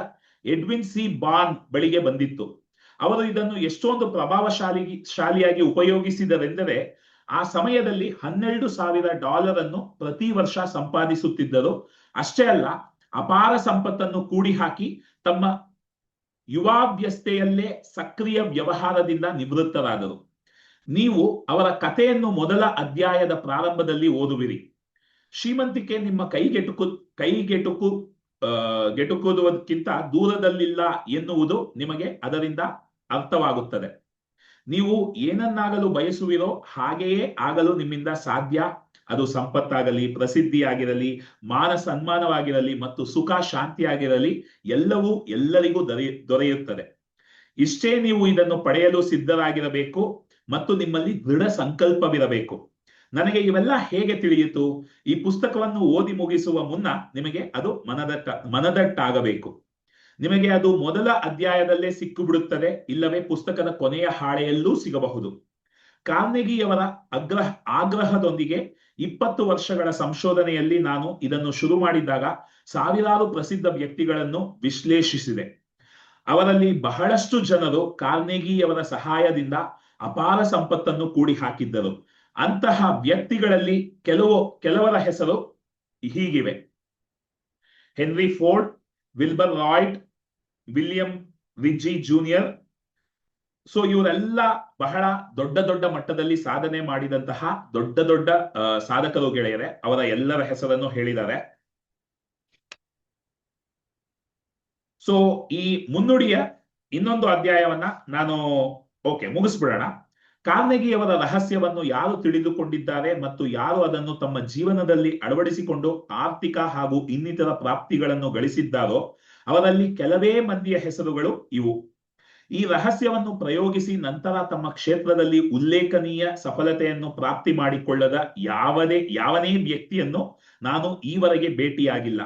Speaker 1: ಎಡ್ವಿನ್ ಸಿ. ಬಾನ್ ಬಳಿಗೆ ಬಂದಿತ್ತು. ಅವರು ಇದನ್ನು ಎಷ್ಟೊಂದು ಪ್ರಭಾವಶಾಲಿ, ಶಾಲಿಯಾಗಿ ಉಪಯೋಗಿಸಿದರೆಂದರೆ ಆ ಸಮಯದಲ್ಲಿ ಹನ್ನೆರಡು ಸಾವಿರ ಡಾಲರ್ ಅನ್ನು ಪ್ರತಿ ವರ್ಷ ಸಂಪಾದಿಸುತ್ತಿದ್ದರು. ಅಷ್ಟೇ ಅಲ್ಲ, ಅಪಾರ ಸಂಪತ್ತನ್ನು ಕೂಡಿ ಹಾಕಿ ತಮ್ಮ ಯುವಾವ್ಯಸ್ಥೆಯಲ್ಲೇ ಸಕ್ರಿಯ ವ್ಯವಹಾರದಿಂದ ನಿವೃತ್ತರಾದರು. ನೀವು ಅವರ ಕಥೆಯನ್ನು ಮೊದಲ ಅಧ್ಯಾಯದ ಪ್ರಾರಂಭದಲ್ಲಿ ಓದುವಿರಿ. ಶ್ರೀಮಂತಿಕೆ ನಿಮ್ಮ ಕೈಗೆಟುಕು ಕೈಗೆಟುಕು ಗೆಟುಕುವುದಕ್ಕಿಂತ ದೂರದಲ್ಲಿಲ್ಲ ಎನ್ನುವುದು ನಿಮಗೆ ಅದರಿಂದ ಅರ್ಥವಾಗುತ್ತದೆ. ನೀವು ಏನನ್ನಾಗಲು ಬಯಸುವಿರೋ ಹಾಗೆಯೇ ಆಗಲು ನಿಮ್ಮಿಂದ ಸಾಧ್ಯ. ಅದು ಸಂಪತ್ತಾಗಲಿ, ಪ್ರಸಿದ್ಧಿಯಾಗಿರಲಿ, ಮಾನ ಸನ್ಮಾನವಾಗಿರಲಿ ಮತ್ತು ಸುಖ ಶಾಂತಿಯಾಗಿರಲಿ ಎಲ್ಲವೂ ಎಲ್ಲರಿಗೂ ದೊರೆಯ ದೊರೆಯುತ್ತದೆ. ಇಷ್ಟೇ ನೀವು ಇದನ್ನು ಪಡೆಯಲು ಸಿದ್ಧರಾಗಿರಬೇಕು ಮತ್ತು ನಿಮ್ಮಲ್ಲಿ ದೃಢ ಸಂಕಲ್ಪವಿರಬೇಕು. ನನಗೆ ಇವೆಲ್ಲ ಹೇಗೆ ತಿಳಿಯಿತು? ಈ ಪುಸ್ತಕವನ್ನು ಓದಿ ಮುಗಿಸುವ ಮುನ್ನ ನಿಮಗೆ ಅದು ಮನದಟ್ಟ, ಮನದಟ್ಟಾಗಬೇಕು. ನಿಮಗೆ ಅದು ಮೊದಲ ಅಧ್ಯಾಯದಲ್ಲೇ ಸಿಕ್ಕು ಇಲ್ಲವೇ ಪುಸ್ತಕದ ಕೊನೆಯ ಹಾಳೆಯಲ್ಲೂ ಸಿಗಬಹುದು. ಕಾರ್ನೆಗಿಯವರ ಅಗ್ರಹ ಆಗ್ರಹದೊಂದಿಗೆ ಇಪ್ಪತ್ತು ವರ್ಷಗಳ ಸಂಶೋಧನೆಯಲ್ಲಿ ನಾನು ಇದನ್ನು ಶುರು ಮಾಡಿದಾಗ ಸಾವಿರಾರು ಪ್ರಸಿದ್ಧ ವ್ಯಕ್ತಿಗಳನ್ನು ವಿಶ್ಲೇಷಿಸಿದೆ. ಅವರಲ್ಲಿ ಬಹಳಷ್ಟು ಜನರು ಕಾರ್ನೆಗಿಯವರ ಸಹಾಯದಿಂದ ಅಪಾರ ಸಂಪತ್ತನ್ನು ಕೂಡಿ ಹಾಕಿದ್ದರು ಅಂತಹ ವ್ಯಕ್ತಿಗಳಲ್ಲಿ ಕೆಲವು, ಕೆಲವರ ಹೆಸರು ಹೀಗಿವೆ. Henry Ford, Wilbur Wright William Viji junior. So ಇವರೆಲ್ಲ ಬಹಳ ದೊಡ್ಡ ದೊಡ್ಡ ಮಟ್ಟದಲ್ಲಿ ಸಾಧನೆ ಮಾಡಿದಂತಹ ದೊಡ್ಡ ದೊಡ್ಡ ಸಾಧಕರು ಗೆಳೆಯರೆ, ಅವರ ಎಲ್ಲರ ಹೆಸರನ್ನು ಹೇಳಿದ್ದಾರೆ. ಸೊ ಈ ಮುನ್ನುಡಿಯ ಇನ್ನೊಂದು ಅಧ್ಯಾಯವನ್ನ ನಾನು, ಓಕೆ, ಮುಗಿಸ್ಬಿಡೋಣ. ಕಾರ್ನೆಗಿಯವರ ರಹಸ್ಯವನ್ನು ಯಾರು ತಿಳಿದುಕೊಂಡಿದ್ದಾರೆ ಮತ್ತು ಯಾರು ಅದನ್ನು ತಮ್ಮ ಜೀವನದಲ್ಲಿ ಅಳವಡಿಸಿಕೊಂಡು ಆರ್ಥಿಕ ಹಾಗೂ ಇನ್ನಿತರ ಪ್ರಾಪ್ತಿಗಳನ್ನು ಗಳಿಸಿದ್ದಾರೋ ಅವರಲ್ಲಿ ಕೆಲವೇ ಮಂದಿಯ ಹೆಸರುಗಳು ಇವು. ಈ ರಹಸ್ಯವನ್ನು ಪ್ರಯೋಗಿಸಿ ನಂತರ ತಮ್ಮ ಕ್ಷೇತ್ರದಲ್ಲಿ ಉಲ್ಲೇಖನೀಯ ಸಫಲತೆಯನ್ನು ಪ್ರಾಪ್ತಿ ಮಾಡಿಕೊಳ್ಳದ ಯಾವದೇ, ಯಾವನೇ ವ್ಯಕ್ತಿಯನ್ನು ನಾನು ಈವರೆಗೆ ಭೇಟಿಯಾಗಿಲ್ಲ.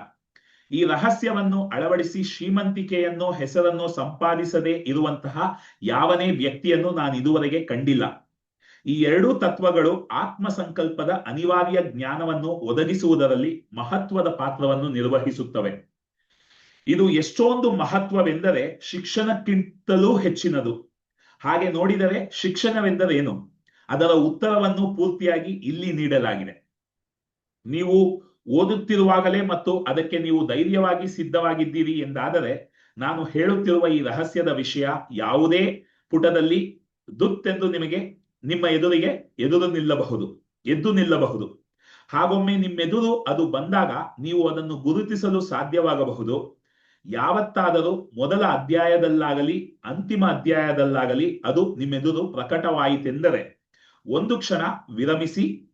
Speaker 1: ಈ ರಹಸ್ಯವನ್ನು ಅಳವಡಿಸಿ ಶ್ರೀಮಂತಿಕೆಯನ್ನು, ಹೆಸರನ್ನು ಸಂಪಾದಿಸದೆ ಇರುವಂತಹ ಯಾವನೇ ವ್ಯಕ್ತಿಯನ್ನು ನಾನು ಇದುವರೆಗೆ ಕಂಡಿಲ್ಲ. ಈ ಎರಡೂ ತತ್ವಗಳು ಆತ್ಮ ಸಂಕಲ್ಪದ ಅನಿವಾರ್ಯ ಜ್ಞಾನವನ್ನು ಒದಗಿಸುವುದರಲ್ಲಿ ಮಹತ್ವದ ಪಾತ್ರವನ್ನು ನಿರ್ವಹಿಸುತ್ತವೆ. ಇದು ಎಷ್ಟೊಂದು ಮಹತ್ವವೆಂದರೆ ಶಿಕ್ಷಣಕ್ಕಿಂತಲೂ ಹೆಚ್ಚಿನದು. ಹಾಗೆ ನೋಡಿದರೆ ಶಿಕ್ಷಣವೆಂದರೇನು? ಅದರ ಉತ್ತರವನ್ನು ಪೂರ್ತಿಯಾಗಿ ಇಲ್ಲಿ ನೀಡಲಾಗಿದೆ. ನೀವು ಓದುತ್ತಿರುವಾಗಲೇ ಮತ್ತು ಅದಕ್ಕೆ ನೀವು ಧೈರ್ಯವಾಗಿ ಸಿದ್ಧವಾಗಿದ್ದೀರಿ ಎಂದಾದರೆ, ನಾನು ಹೇಳುತ್ತಿರುವ ಈ ರಹಸ್ಯದ ವಿಷಯ ಯಾವುದೇ ಪುಟದಲ್ಲಿ ದುತ್ತೆಂದು ನಿಮಗೆ, ನಿಮ್ಮ ಎದುರಿಗೆ ಎದುರು ನಿಲ್ಲಬಹುದು, ಎದ್ದು ನಿಲ್ಲಬಹುದು. ಹಾಗೊಮ್ಮೆ ನಿಮ್ಮೆದುರು ಅದು ಬಂದಾಗ ನೀವು ಅದನ್ನು ಗುರುತಿಸಲು ಸಾಧ್ಯವಾಗಬಹುದು. ಯಾವತ್ತಾದರೂ ಮೊದಲ ಅಧ್ಯಾಯದಲ್ಲಾಗಲಿ, ಅಂತಿಮ ಅಧ್ಯಾಯದಲ್ಲಾಗಲಿ ಅದು ನಿಮ್ಮೆದುರು ಪ್ರಕಟವಾಯಿತೆಂದರೆ, ಒಂದು ಕ್ಷಣ ವಿರಮಿಸಿ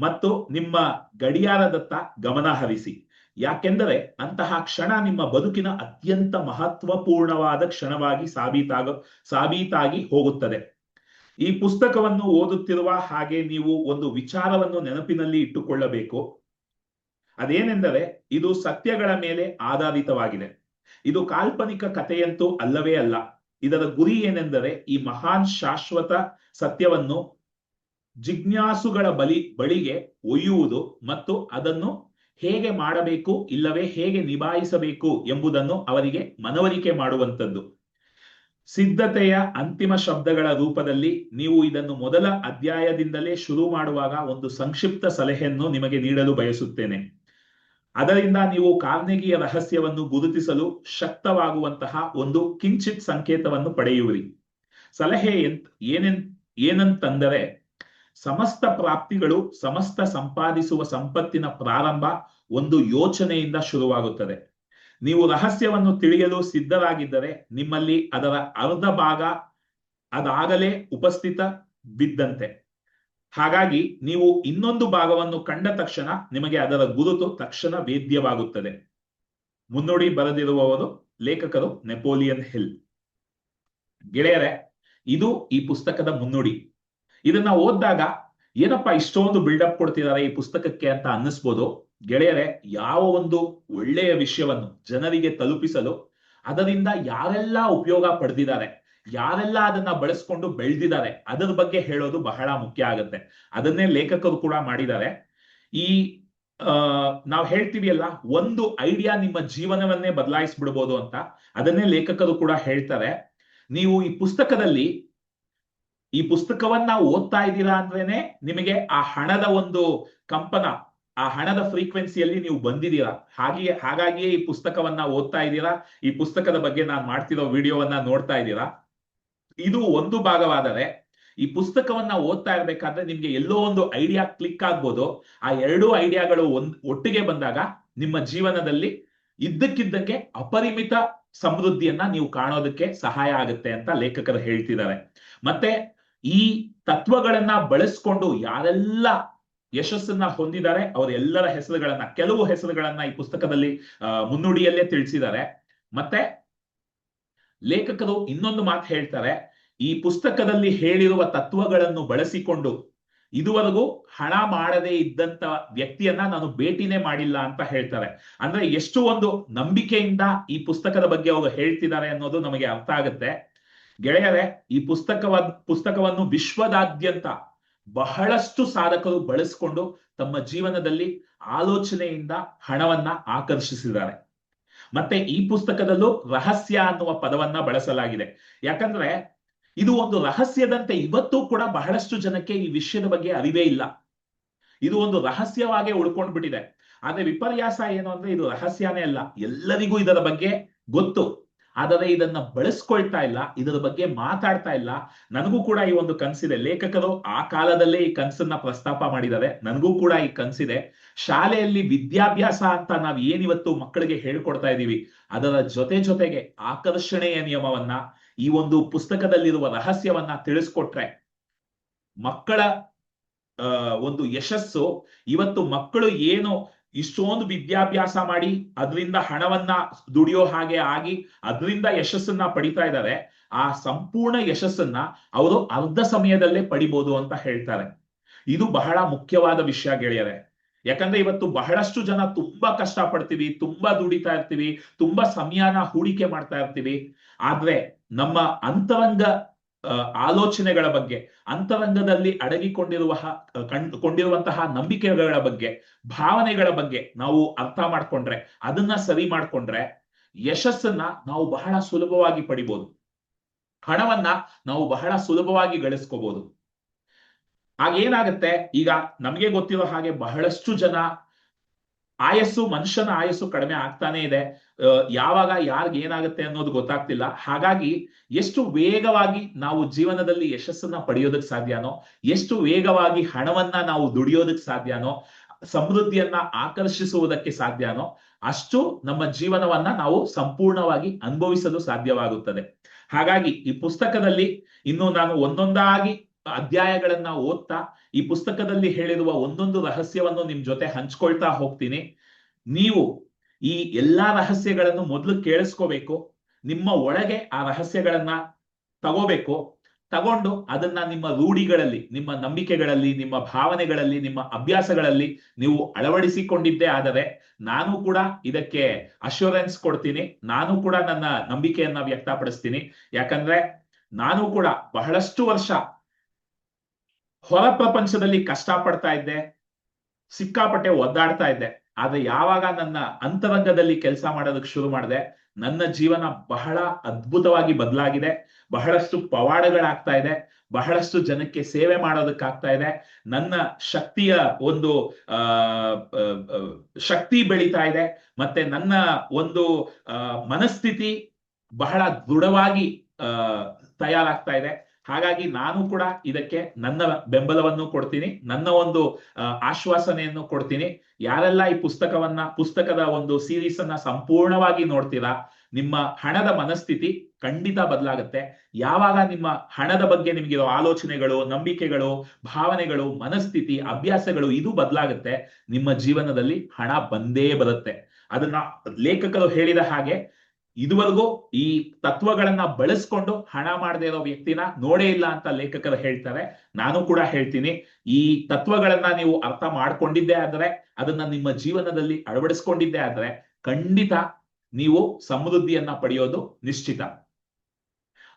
Speaker 1: ಮತ್ತು ನಿಮ್ಮ ಗಡಿಯಾರದತ್ತ ಗಮನ ಹರಿಸಿ. ಯಾಕೆಂದರೆ ಅಂತಹ ಕ್ಷಣ ನಿಮ್ಮ ಬದುಕಿನ ಅತ್ಯಂತ ಮಹತ್ವಪೂರ್ಣವಾದ ಕ್ಷಣವಾಗಿ ಸಾಬೀತಾಗ, ಸಾಬೀತಾಗಿ ಹೋಗುತ್ತದೆ. ಈ ಪುಸ್ತಕವನ್ನು ಓದುತ್ತಿರುವ ಹಾಗೆ ನೀವು ಒಂದು ವಿಚಾರವನ್ನು ನೆನಪಿನಲ್ಲಿ ಇಟ್ಟುಕೊಳ್ಳಬೇಕು. ಅದೇನೆಂದರೆ ಇದು ಸತ್ಯಗಳ ಮೇಲೆ ಆಧಾರಿತವಾಗಿದೆ. ಇದು ಕಾಲ್ಪನಿಕ ಕಥೆಯಂತೂ ಅಲ್ಲವೇ ಅಲ್ಲ. ಇದರ ಗುರಿ ಏನೆಂದರೆ ಈ ಮಹಾನ್ ಶಾಶ್ವತ ಸತ್ಯವನ್ನು ಜಿಜ್ಞಾಸುಗಳ ಬಲಿ, ಬಳಿಗೆ ಒಯ್ಯುವುದು ಮತ್ತು ಅದನ್ನು ಹೇಗೆ ಮಾಡಬೇಕು, ಇಲ್ಲವೇ ಹೇಗೆ ನಿಭಾಯಿಸಬೇಕು ಎಂಬುದನ್ನು ಅವರಿಗೆ ಮನವರಿಕೆ ಮಾಡುವಂಥದ್ದು. ಸಿದ್ಧತೆಯ ಅಂತಿಮ ಶಬ್ದಗಳ ರೂಪದಲ್ಲಿ ನೀವು ಇದನ್ನು ಮೊದಲ ಅಧ್ಯಾಯದಿಂದಲೇ ಶುರು ಮಾಡುವಾಗ ಒಂದು ಸಂಕ್ಷಿಪ್ತ ಸಲಹೆಯನ್ನು ನಿಮಗೆ ನೀಡಲು ಬಯಸುತ್ತೇನೆ. ಅದರಿಂದ ನೀವು ಕಾರ್ನೆಗಿಯ ರಹಸ್ಯವನ್ನು ಗುರುತಿಸಲು ಶಕ್ತವಾಗುವಂತಹ ಒಂದು ಕಿಂಚಿತ್ ಸಂಕೇತವನ್ನು ಪಡೆಯುವಿರಿ. ಸಲಹೆ ಏನೆನ್, ಏನಂತಂದರೆ, ಸಮಸ್ತ ಪ್ರಾಪ್ತಿಗಳು ಸಮಸ್ತ ಸಂಪಾದಿಸುವ ಸಂಪತ್ತಿನ ಪ್ರಾರಂಭ ಒಂದು ಯೋಚನೆಯಿಂದ ಶುರುವಾಗುತ್ತದೆ. ನೀವು ರಹಸ್ಯವನ್ನು ತಿಳಿಯಲು ಸಿದ್ಧರಾಗಿದ್ದರೆ ನಿಮ್ಮಲ್ಲಿ ಅದರ ಅರ್ಧ ಭಾಗ ಅದಾಗಲೇ ಉಪಸ್ಥಿತ ಬಿದ್ದಂತೆ. ಹಾಗಾಗಿ ನೀವು ಇನ್ನೊಂದು ಭಾಗವನ್ನು ಕಂಡ ತಕ್ಷಣ ನಿಮಗೆ ಅದರ ಗುರುತು ತಕ್ಷಣ ವೇದ್ಯವಾಗುತ್ತದೆ. ಮುನ್ನುಡಿ ಬರೆದಿರುವವರು ಲೇಖಕರು ನೆಪೋಲಿಯನ್ ಹಿಲ್. ಗೆಳೆಯರೆ, ಇದು ಈ ಪುಸ್ತಕದ ಮುನ್ನುಡಿ. ಇದನ್ನ ಓದಿದಾಗ ಏನಪ್ಪ ಇಷ್ಟೊಂದು ಬಿಲ್ಡಪ್ ಕೊಡ್ತಿದ್ದಾರೆ ಈ ಪುಸ್ತಕಕ್ಕೆ ಅಂತ ಅನ್ನಿಸ್ಬೋದು? ಗೆಳೆಯರೆ, ಯಾವ ಒಂದು ಒಳ್ಳೆಯ ವಿಷಯವನ್ನು ಜನರಿಗೆ ತಲುಪಿಸಲು ಅದರಿಂದ ಯಾರೆಲ್ಲ ಉಪಯೋಗ ಪಡೆದಿದ್ದಾರೆ? ಯಾರೆಲ್ಲ ಅದನ್ನ ಬಳಸ್ಕೊಂಡು ಬೆಳೆದಿದ್ದಾರೆ, ಅದರ ಬಗ್ಗೆ ಹೇಳೋದು ಬಹಳ ಮುಖ್ಯ ಆಗುತ್ತೆ. ಅದನ್ನೇ ಲೇಖಕರು ಕೂಡ ಮಾಡಿದ್ದಾರೆ. ಈ ನಾವು ಹೇಳ್ತೀವಿ ಅಲ್ಲ ಒಂದು ಐಡಿಯಾ ನಿಮ್ಮ ಜೀವನವನ್ನೇ ಬದಲಾಯಿಸ್ಬಿಡ್ಬೋದು ಅಂತ, ಅದನ್ನೇ ಲೇಖಕರು ಕೂಡ ಹೇಳ್ತಾರೆ. ನೀವು ಈ ಪುಸ್ತಕದಲ್ಲಿ, ಈ ಪುಸ್ತಕವನ್ನ ಓದ್ತಾ ಇದ್ದೀರಾ ಅಂದ್ರೇನೆ ನಿಮಗೆ ಆ ಹಣದ ಒಂದು ಕಂಪನ, ಆ ಹಣದ ಫ್ರೀಕ್ವೆನ್ಸಿಯಲ್ಲಿ ನೀವು ಬಂದಿದ್ದೀರಾ. ಹಾಗೆಯೇ, ಹಾಗಾಗಿಯೇ ಈ ಪುಸ್ತಕವನ್ನ ಓದ್ತಾ ಇದ್ದೀರಾ. ಈ ಪುಸ್ತಕದ ಬಗ್ಗೆ ನಾನು ಮಾಡ್ತಿರೋ ವಿಡಿಯೋವನ್ನ ನೋಡ್ತಾ ಇದ್ದೀರಾ. ಇದು ಒಂದು ಭಾಗವಾದರೆ ಈ ಪುಸ್ತಕವನ್ನ ಓದ್ತಾ ಇರ್ಬೇಕಾದ್ರೆ ನಿಮ್ಗೆ ಎಲ್ಲೋ ಒಂದು ಐಡಿಯಾ ಕ್ಲಿಕ್ ಆಗ್ಬೋದು. ಆ ಎರಡೂ ಐಡಿಯಾಗಳು ಒಂದ್ ಒಟ್ಟಿಗೆ ಬಂದಾಗ ನಿಮ್ಮ ಜೀವನದಲ್ಲಿ ಇದ್ದಕ್ಕಿದ್ದಂಗೆ ಅಪರಿಮಿತ ಸಮೃದ್ಧಿಯನ್ನ ನೀವು ಕಾಣೋದಕ್ಕೆ ಸಹಾಯ ಆಗುತ್ತೆ ಅಂತ ಲೇಖಕರು ಹೇಳ್ತಿದ್ದಾರೆ. ಮತ್ತೆ ಈ ತತ್ವಗಳನ್ನ ಬಳಸ್ಕೊಂಡು ಯಾರೆಲ್ಲ ಯಶಸ್ಸನ್ನ ಹೊಂದಿದ್ದಾರೆ ಅವರ ಎಲ್ಲರ ಹೆಸರುಗಳನ್ನ, ಕೆಲವು ಹೆಸರುಗಳನ್ನ ಈ ಪುಸ್ತಕದಲ್ಲಿ ಮುನ್ನುಡಿಯಲ್ಲೇ ತಿಳಿಸಿದ್ದಾರೆ. ಮತ್ತೆ ಲೇಖಕರು ಇನ್ನೊಂದು ಮಾತು ಹೇಳ್ತಾರೆ. ಈ ಪುಸ್ತಕದಲ್ಲಿ ಹೇಳಿರುವ ತತ್ವಗಳನ್ನು ಬಳಸಿಕೊಂಡು ಇದುವರೆಗೂ ಹಣ ಮಾಡದೇ ಇದ್ದಂತ ವ್ಯಕ್ತಿಯನ್ನ ನಾನು ಭೇಟಿನೇ ಮಾಡಿಲ್ಲ ಅಂತ ಹೇಳ್ತಾರೆ. ಅಂದ್ರೆ ಎಷ್ಟು ಒಂದು ನಂಬಿಕೆಯಿಂದ ಈ ಪುಸ್ತಕದ ಬಗ್ಗೆ ಅವರು ಹೇಳ್ತಿದ್ದಾರೆ ಅನ್ನೋದು ನಮಗೆ ಅರ್ಥ ಆಗುತ್ತೆ. ಗೆಳೆಯರೆ, ಈ ಪುಸ್ತಕವ ಪುಸ್ತಕವನ್ನು ವಿಶ್ವದಾದ್ಯಂತ ಬಹಳಷ್ಟು ಸಾಧಕರು ಬಳಸಿಕೊಂಡು ತಮ್ಮ ಜೀವನದಲ್ಲಿ ಆಲೋಚನೆಯಿಂದ ಹಣವನ್ನ ಆಕರ್ಷಿಸಿದ್ದಾರೆ. ಮತ್ತೆ ಈ ಪುಸ್ತಕದಲ್ಲೂ ರಹಸ್ಯ ಅನ್ನುವ ಪದವನ್ನ ಬಳಸಲಾಗಿದೆ. ಯಾಕಂದ್ರೆ ಇದು ಒಂದು ರಹಸ್ಯದಂತೆ ಇವತ್ತು ಕೂಡ ಬಹಳಷ್ಟು ಜನಕ್ಕೆ ಈ ವಿಷಯದ ಬಗ್ಗೆ ಅರಿವೇ ಇಲ್ಲ. ಇದು ಒಂದು ರಹಸ್ಯವಾಗೇ ಉಳ್ಕೊಂಡ್ಬಿಟ್ಟಿದೆ. ಆದ್ರೆ ವಿಪರ್ಯಾಸ ಏನು ಅಂದ್ರೆ ಇದು ರಹಸ್ಯನೇ ಅಲ್ಲ. ಎಲ್ಲರಿಗೂ ಇದರ ಬಗ್ಗೆ ಗೊತ್ತು. ಆದರೆ ಇದನ್ನ ಬಳಸ್ಕೊಳ್ತಾ ಇಲ್ಲ, ಇದರ ಬಗ್ಗೆ ಮಾತಾಡ್ತಾ ಇಲ್ಲ. ನನಗೂ ಕೂಡ ಈ ಒಂದು ಕನ್ಸಿದೆ. ಲೇಖಕರು ಆ ಕಾಲದಲ್ಲೇ ಈ ಕನ್ಸನ್ನ ಪ್ರಸ್ತಾಪ ಮಾಡಿದ್ದಾರೆ. ನನಗೂ ಕೂಡ ಈ ಕನ್ಸಿದೆ. ಶಾಲೆಯಲ್ಲಿ ವಿದ್ಯಾಭ್ಯಾಸ ಅಂತ ನಾವು ಏನಿವತ್ತು ಮಕ್ಕಳಿಗೆ ಹೇಳ್ಕೊಡ್ತಾ ಇದೀವಿ. ಅದರ ಜೊತೆ ಜೊತೆಗೆ ಆಕರ್ಷಣೆಯ ನಿಯಮವನ್ನ ಈ ಒಂದು ಪುಸ್ತಕದಲ್ಲಿರುವ ರಹಸ್ಯವನ್ನ ತಿಳಿಸ್ಕೊಟ್ರೆ ಮಕ್ಕಳ ಒಂದು ಯಶಸ್ಸು, ಇವತ್ತು ಮಕ್ಕಳು ಏನು ಇಷ್ಟೊಂದು ವಿದ್ಯಾಭ್ಯಾಸ ಮಾಡಿ ಅದರಿಂದ ಹಣವನ್ನ ದುಡಿಯೋ ಹಾಗೆ ಆಗಿ ಅದರಿಂದ ಯಶಸ್ಸನ್ನ ಪಡಿತಾ ಇದ್ದಾರೆ, ಆ ಸಂಪೂರ್ಣ ಯಶಸ್ಸನ್ನ ಅವರು ಅರ್ಧ ಸಮಯದಲ್ಲೇ ಪಡಿಬಹುದು ಅಂತ ಹೇಳ್ತಾರೆ. ಇದು ಬಹಳ ಮುಖ್ಯವಾದ ವಿಷಯ ಗೆಳೆಯರೆ. ಯಾಕಂದ್ರೆ ಇವತ್ತು ಬಹಳಷ್ಟು ಜನ ತುಂಬಾ ಕಷ್ಟ ಪಡ್ತೀವಿ ತುಂಬಾ ದುಡಿತಾ ಇರ್ತೀವಿ, ತುಂಬಾ ಸಮಯನ ಹೂಡಿಕೆ ಮಾಡ್ತಾ ಇರ್ತೀವಿ. ಆದ್ರೆ ನಮ್ಮ ಅಂತರಂಗ ಆಲೋಚನೆಗಳ ಬಗ್ಗೆ, ಅಂತರಂಗದಲ್ಲಿ ಅಡಗಿಕೊಂಡಿರುವ ಕೊಂಡಿರುವಂತಹ ನಂಬಿಕೆಗಳ ಬಗ್ಗೆ, ಭಾವನೆಗಳ ಬಗ್ಗೆ ನಾವು ಅರ್ಥ ಮಾಡ್ಕೊಂಡ್ರೆ, ಅದನ್ನ ಸರಿ ಮಾಡ್ಕೊಂಡ್ರೆ ಯಶಸ್ಸನ್ನ ನಾವು ಬಹಳ ಸುಲಭವಾಗಿ ಪಡಿಬಹುದು ಹಣವನ್ನ ನಾವು ಬಹಳ ಸುಲಭವಾಗಿ ಗಳಿಸ್ಕೋಬಹುದು ಆಗೇನಾಗತ್ತೆ ಈಗ ನಮಗೆ ಗೊತ್ತಿರೋ ಹಾಗೆ ಬಹಳಷ್ಟು ಜನ ಆಯಸ್ಸು, ಮನುಷ್ಯನ ಆಯಸ್ಸು ಕಡಿಮೆ ಆಗ್ತಾನೆ ಇದೆ. ಯಾವಾಗ ಯಾರ್ಗ್ ಏನಾಗುತ್ತೆ ಅನ್ನೋದು ಗೊತ್ತಾಗ್ತಿಲ್ಲ. ಹಾಗಾಗಿ ಎಷ್ಟು ವೇಗವಾಗಿ ನಾವು ಜೀವನದಲ್ಲಿ ಯಶಸ್ಸನ್ನ ಪಡೆಯೋದಕ್ ಸಾಧ್ಯನೋ, ಎಷ್ಟು ವೇಗವಾಗಿ ಹಣವನ್ನ ನಾವು ದುಡಿಯೋದಕ್ ಸಾಧ್ಯನೋ, ಸಮೃದ್ಧಿಯನ್ನ ಆಕರ್ಷಿಸುವುದಕ್ಕೆ ಸಾಧ್ಯನೋ, ಅಷ್ಟು ನಮ್ಮ ಜೀವನವನ್ನ ನಾವು ಸಂಪೂರ್ಣವಾಗಿ ಅನುಭವಿಸಲು ಸಾಧ್ಯವಾಗುತ್ತದೆ. ಹಾಗಾಗಿ ಈ ಪುಸ್ತಕದಲ್ಲಿ ಇನ್ನು ನಾನು ಒಂದೊಂದಾಗಿ ಅಧ್ಯಾಯಗಳನ್ನ ಓದ್ತಾ ಈ ಪುಸ್ತಕದಲ್ಲಿ ಹೇಳಿರುವ ಒಂದೊಂದು ರಹಸ್ಯವನ್ನು ನಿಮ್ ಜೊತೆ ಹಂಚ್ಕೊಳ್ತಾ ಹೋಗ್ತೀನಿ. ನೀವು ಈ ಎಲ್ಲಾ ರಹಸ್ಯಗಳನ್ನು ಮೊದಲು ಕೇಳಿಸ್ಕೋಬೇಕು, ನಿಮ್ಮ ಒಳಗೆ ಆ ರಹಸ್ಯಗಳನ್ನ ತಗೋಬೇಕು, ತಗೊಂಡು ಅದನ್ನ ನಿಮ್ಮ ರೂಢಿಗಳಲ್ಲಿ, ನಿಮ್ಮ ನಂಬಿಕೆಗಳಲ್ಲಿ, ನಿಮ್ಮ ಭಾವನೆಗಳಲ್ಲಿ, ನಿಮ್ಮ ಅಭ್ಯಾಸಗಳಲ್ಲಿ ನೀವು ಅಳವಡಿಸಿಕೊಂಡಿದ್ದೇ ಆದರೆ ನಾನು ಕೂಡ ಇದಕ್ಕೆ ಅಶ್ಯೂರೆನ್ಸ್ ಕೊಡ್ತೀನಿ, ನಾನು ಕೂಡ ನನ್ನ ನಂಬಿಕೆಯನ್ನ ವ್ಯಕ್ತಪಡಿಸ್ತೀನಿ. ಯಾಕಂದ್ರೆ ನಾನು ಕೂಡ ಬಹಳಷ್ಟು ವರ್ಷ ಹೊರ ಪ್ರಪಂಚದಲ್ಲಿ ಕಷ್ಟ ಪಡ್ತಾ ಇದ್ದೆ, ಸಿಕ್ಕಾಪಟ್ಟೆ ಒದ್ದಾಡ್ತಾ ಇದ್ದೆ. ಆದ್ರೆ ಯಾವಾಗ ನನ್ನ ಅಂತರಂಗದಲ್ಲಿ ಕೆಲಸ ಮಾಡೋದಕ್ಕೆ ಶುರು ಮಾಡಿದೆ, ನನ್ನ ಜೀವನ ಬಹಳ ಅದ್ಭುತವಾಗಿ ಬದಲಾಗಿದೆ. ಬಹಳಷ್ಟು ಪವಾಡಗಳಾಗ್ತಾ ಇದೆ. ಬಹಳಷ್ಟು ಜನಕ್ಕೆ ಸೇವೆ ಮಾಡೋದಕ್ಕಾಗ್ತಾ ಇದೆ. ನನ್ನ ಶಕ್ತಿಯ ಒಂದು, ಆ ಶಕ್ತಿ ಬೆಳೀತಾ ಇದೆ. ಮತ್ತೆ ನನ್ನ ಒಂದು ಮನಸ್ಥಿತಿ ಬಹಳ ದೃಢವಾಗಿ ತಯಾರಾಗ್ತಾ ಇದೆ. ಹಾಗಾಗಿ ನಾನು ಕೂಡ ಇದಕ್ಕೆ ನನ್ನ ಬೆಂಬಲವನ್ನು ಕೊಡ್ತೀನಿ, ನನ್ನ ಒಂದು ಆಶ್ವಾಸನೆಯನ್ನು ಕೊಡ್ತೀನಿ. ಯಾರೆಲ್ಲ ಈ ಪುಸ್ತಕವನ್ನ, ಪುಸ್ತಕದ ಒಂದು ಸೀರೀಸ್ ಅನ್ನ ಸಂಪೂರ್ಣವಾಗಿ ನೋಡ್ತೀರಾ, ನಿಮ್ಮ ಹಣದ ಮನಸ್ಥಿತಿ ಖಂಡಿತ ಬದಲಾಗುತ್ತೆ. ಯಾವಾಗ ನಿಮ್ಮ ಹಣದ ಬಗ್ಗೆ ನಿಮಗಿರೋ ಆಲೋಚನೆಗಳು, ನಂಬಿಕೆಗಳು, ಭಾವನೆಗಳು, ಮನಸ್ಥಿತಿ, ಅಭ್ಯಾಸಗಳು ಇದು ಬದಲಾಗುತ್ತೆ, ನಿಮ್ಮ ಜೀವನದಲ್ಲಿ ಹಣ ಬಂದೇ ಬರುತ್ತೆ. ಅದನ್ನ ಲೇಖಕರು ಹೇಳಿದ ಹಾಗೆ ಇದುವರೆಗೂ ಈ ತತ್ವಗಳನ್ನ ಬಳಸ್ಕೊಂಡು ಹಣ ಮಾಡದೇ ಇರೋ ವ್ಯಕ್ತಿನ ನೋಡೇ ಇಲ್ಲ ಅಂತ ಲೇಖಕರು ಹೇಳ್ತಾರೆ. ನಾನು ಕೂಡ ಹೇಳ್ತೀನಿ. ಈ ತತ್ವಗಳನ್ನ ನೀವು ಅರ್ಥ ಮಾಡ್ಕೊಂಡಿದ್ದೆ ಆದ್ರೆ, ಅದನ್ನ ನಿಮ್ಮ ಜೀವನದಲ್ಲಿ ಅಳವಡಿಸ್ಕೊಂಡಿದ್ದೆ ಆದ್ರೆ ಖಂಡಿತ ನೀವು ಸಮೃದ್ಧಿಯನ್ನ ಪಡೆಯೋದು ನಿಶ್ಚಿತ.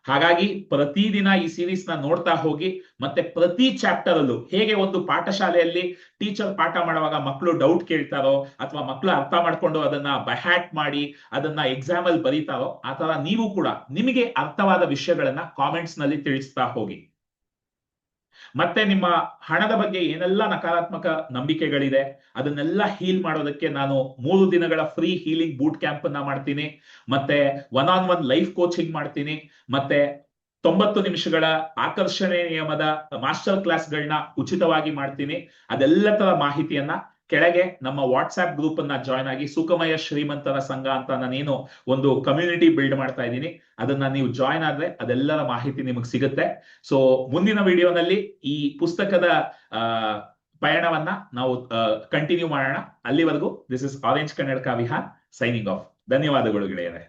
Speaker 1: ಹಾಗಾಗಿ ಪ್ರತಿದಿನ ಈ ಸೀರೀಸ್ನ ನೋಡ್ತಾ ಹೋಗಿ, ಮತ್ತೆ ಪ್ರತಿ ಚಾಪ್ಟರ್ ಅಲ್ಲೂ ಹೇಗೆ ಒಂದು ಪಾಠಶಾಲೆಯಲ್ಲಿ ಟೀಚರ್ ಪಾಠ ಮಾಡುವಾಗ ಮಕ್ಕಳು ಡೌಟ್ ಕೇಳ್ತಾರೋ ಅಥವಾ ಮಕ್ಕಳು ಅರ್ಥ ಮಾಡ್ಕೊಂಡು ಅದನ್ನ ಬಹ್ಯಾಟ್ ಮಾಡಿ ಅದನ್ನ ಎಕ್ಸಾಮ್ ಅಲ್ಲಿ ಬರೀತಾರೋ ಆತರ ತರ ನೀವು ಕೂಡ ನಿಮಗೆ ಅರ್ಥವಾದ ವಿಷಯಗಳನ್ನ ಕಾಮೆಂಟ್ಸ್ನಲ್ಲಿ ತಿಳಿಸ್ತಾ ಹೋಗಿ. ಮತ್ತೆ ನಿಮ್ಮ ಹಣದ ಬಗ್ಗೆ ಏನೆಲ್ಲ ನಕಾರಾತ್ಮಕ ನಂಬಿಕೆಗಳಿದೆ, ಅದನ್ನೆಲ್ಲ ಹೀಲ್ ಮಾಡೋದಕ್ಕೆ ನಾನು ಮೂರು ದಿನಗಳ ಫ್ರೀ ಹೀಲಿಂಗ್ ಬೂಟ್ ಕ್ಯಾಂಪ್ ಅನ್ನ ಮಾಡ್ತೀನಿ, ಮತ್ತೆ one on one life coaching ಮಾಡ್ತೀನಿ, ಮತ್ತೆ ತೊಂಬತ್ತು ನಿಮಿಷಗಳ ಆಕರ್ಷಣೆ ನಿಯಮದ ಮಾಸ್ಟರ್ ಕ್ಲಾಸ್ಗಳನ್ನ ಉಚಿತವಾಗಿ ಮಾಡ್ತೀನಿ, ಅದೆಲ್ಲ ತರ ಮಾಹಿತಿಯನ್ನ ಕೆಳಗೆ ನಮ್ಮ ವಾಟ್ಸ್ಆಪ್ ಗ್ರೂಪ್ ಅನ್ನ ಜಾಯ್ನ್ ಆಗಿ ಸುಖಮಯ ಶ್ರೀಮಂತರ ಸಂಘ ಅಂತ ನಾನೇನು ಒಂದು ಕಮ್ಯುನಿಟಿ ಬಿಲ್ಡ್ ಮಾಡ್ತಾ ಇದ್ದೀನಿ. ಅದನ್ನ ನೀವು ಜಾಯ್ನ್ ಆದ್ರೆ ಅದೆಲ್ಲರ ಮಾಹಿತಿ ನಿಮಗೆ ಸಿಗುತ್ತೆ. ಸೊ ಮುಂದಿನ ವಿಡಿಯೋನಲ್ಲಿ ಈ ಪುಸ್ತಕದ ಪಯಣವನ್ನ ನಾವು ಕಂಟಿನ್ಯೂ ಮಾಡೋಣ. ಅಲ್ಲಿವರೆಗೂ ದಿಸ್ ಇಸ್ ಆರೆಂಜ್ ಕನ್ನಡಕ ವಿಹಾರ್ ಸೈನಿಂಗ್ ಆಫ್ ಧನ್ಯವಾದಗಳು ಗೆಳೆಯರೆ.